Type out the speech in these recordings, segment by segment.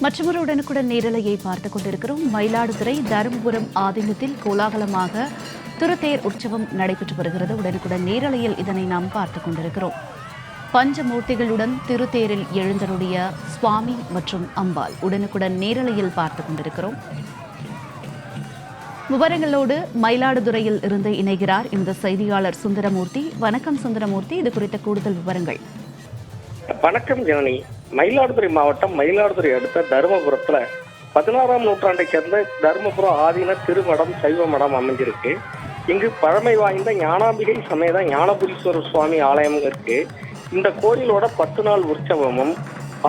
மற்றொரு உடனுக்குடன் நேரலையை பார்த்துக் கொண்டிருக்கிறோம். மயிலாடுதுறை தருமபுரம் ஆதீனத்தில் கோலாகலமாக திருத்தேர் உற்சவம் நடைபெற்று வருகிறது. உடனுக்குடன் நேரலையில் இதனை நாம் பார்த்துக் கொண்டிருக்கிறோம். பஞ்சமூர்த்திகளுடன் திருத்தேரில் எழுந்தருடைய சுவாமி மற்றும் அம்பாள் உடனுக்குடன் நேரலையில் பார்த்துக் கொண்டிருக்கிறோம். விவரங்களோடு மயிலாடுதுறையில் இருந்து இணைகிறார் இந்த செய்தியாளர் சுந்தரமூர்த்தி. வணக்கம் சுந்தரமூர்த்தி. இது குறித்த கூடுதல் விவரங்கள். வணக்கம் ஜனனி. மயிலாடுதுறை மாவட்டம் மயிலாடுதுறை அடுத்த தருமபுரத்துல பதினாறாம் நூற்றாண்டை சேர்ந்த தருமபுரம் ஆதீன திருமடம் சைவ மடம் அமைஞ்சிருக்கு. இங்கு பழமை வாய்ந்த ஞானாம்பிகை சமேத ஞானபுரீஸ்வரர் சுவாமி ஆலயம் இருக்கு. இந்த கோயிலோட பத்து நாள் உற்சவமும்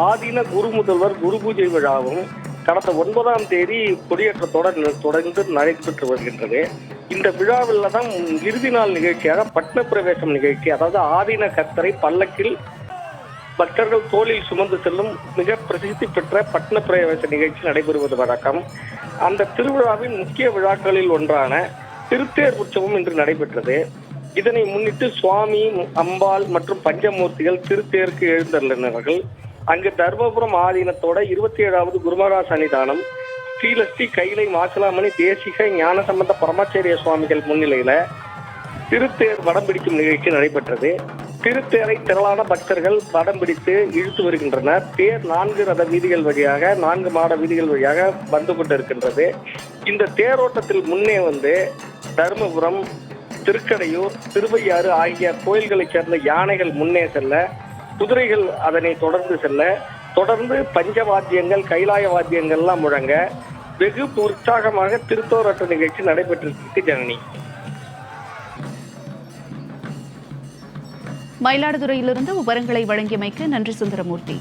ஆதீன குரு முதல்வர் குரு பூஜை விழாவும் கடந்த ஒன்பதாம் தேதி கொடியேற்றத்தோட தொடர்ந்து நடைபெற்று வருகின்றது. இந்த விழாவில் தான் இறுதி நாள் நிகழ்ச்சியாக பட்ன பிரவேசம் நிகழ்ச்சி அதாவது ஆதீன கத்தரை பல்லக்கில் பக்தர்கள் தோளில் சுமந்து செல்லும் மிக பிரசித்தி பெற்ற பட்ன பிரவேச நிகழ்ச்சி நடைபெறுவது வழக்கம். அந்த திருவிழாவின் முக்கிய விழாக்களில் ஒன்றான திருத்தேர் உற்சவம் இன்று நடைபெற்றது. இதனை முன்னிட்டு சுவாமி அம்பாள் மற்றும் பஞ்சமூர்த்திகள் திருத்தேருக்கு எழுந்தருளினார்கள். அங்கு தர்மபுரம் ஆதீனத்தோட இருபத்தி ஏழாவது குருமகா சன்னிதானம் ஸ்ரீலஸ்ரீ கைலை மாசிலாமணி தேசிக ஞான சம்பந்த பரமாச்சாரிய சுவாமிகள் முன்னிலையில திருத்தேர் வடம் பிடிக்கும் நிகழ்ச்சி நடைபெற்றது. திருத்தேரை திரளான பக்தர்கள் படம் பிடித்து இழுத்து வருகின்றனர். தேர் நான்கு ரத வீதிகள் வழியாக நான்கு மாட வீதிகள் வழியாக வந்து கொண்டிருக்கின்றது. இந்த தேரோட்டத்தில் முன்னே வந்து தருமபுரம் திருக்கடையூர் திருவையாறு ஆகிய கோயில்களைச் சேர்ந்த யானைகள் முன்னே செல்ல குதிரைகள் அதனை தொடர்ந்து செல்ல தொடர்ந்து பஞ்ச வாத்தியங்கள் கைலாய வாத்தியங்கள்லாம் முழங்க வெகு உற்சாகமாக திருத்தோரட்ட நிகழ்ச்சி நடைபெற்றிருக்கு ஜனனி. மயிலாடுதுறையிலிருந்து விவரங்களை வழங்கியமைக்கு நன்றி சுந்தரமூர்த்தி.